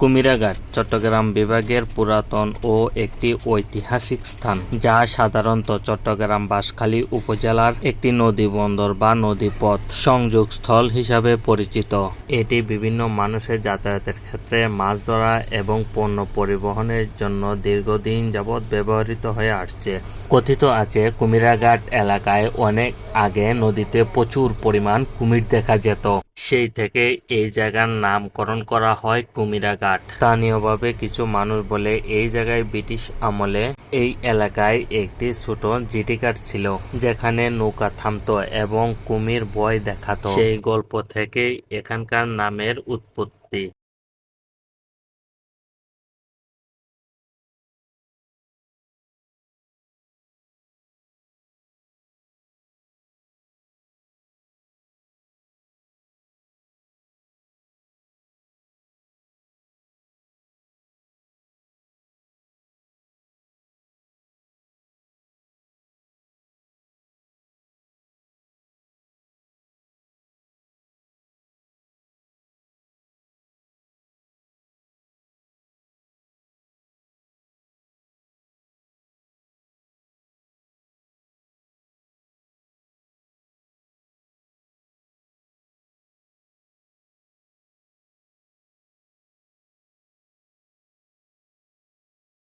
কুমিরাঘাট, চট্টগ্রাম বিভাগের পুরাতন ও একটি ঐতিহাসিক স্থান, যা সাধারণত চট্টগ্রাম বাঁশখালী উপজেলার একটি নদী বন্দর বা নদীপথ সংযোগস্থল হিসাবে পরিচিত। এটি বিভিন্ন মানুষের যাতায়াতের ক্ষেত্রে মাছ ধরা এবং পণ্য পরিবহনের জন্য দীর্ঘদিন যাবৎ ব্যবহৃত হয়ে আসছে। কথিত আছে, কুমিরাঘাট এলাকায় অনেক আগে নদীতে প্রচুর পরিমাণ কুমির দেখা যেত। সেই থেকে এই জায়গার নামকরণ করা হয় কুমিরাঘাট স্থানীয়ভাবে কিছু মানুষ বলে এই জায়গায় ব্রিটিশ আমলে এই এলাকায় একটি ছোট জিটিঘাট ছিল, যেখানে নৌকা থামতো এবং কুমির ভয় দেখাতো। সেই গল্প থেকে এখানকার নামের উৎপত্তি।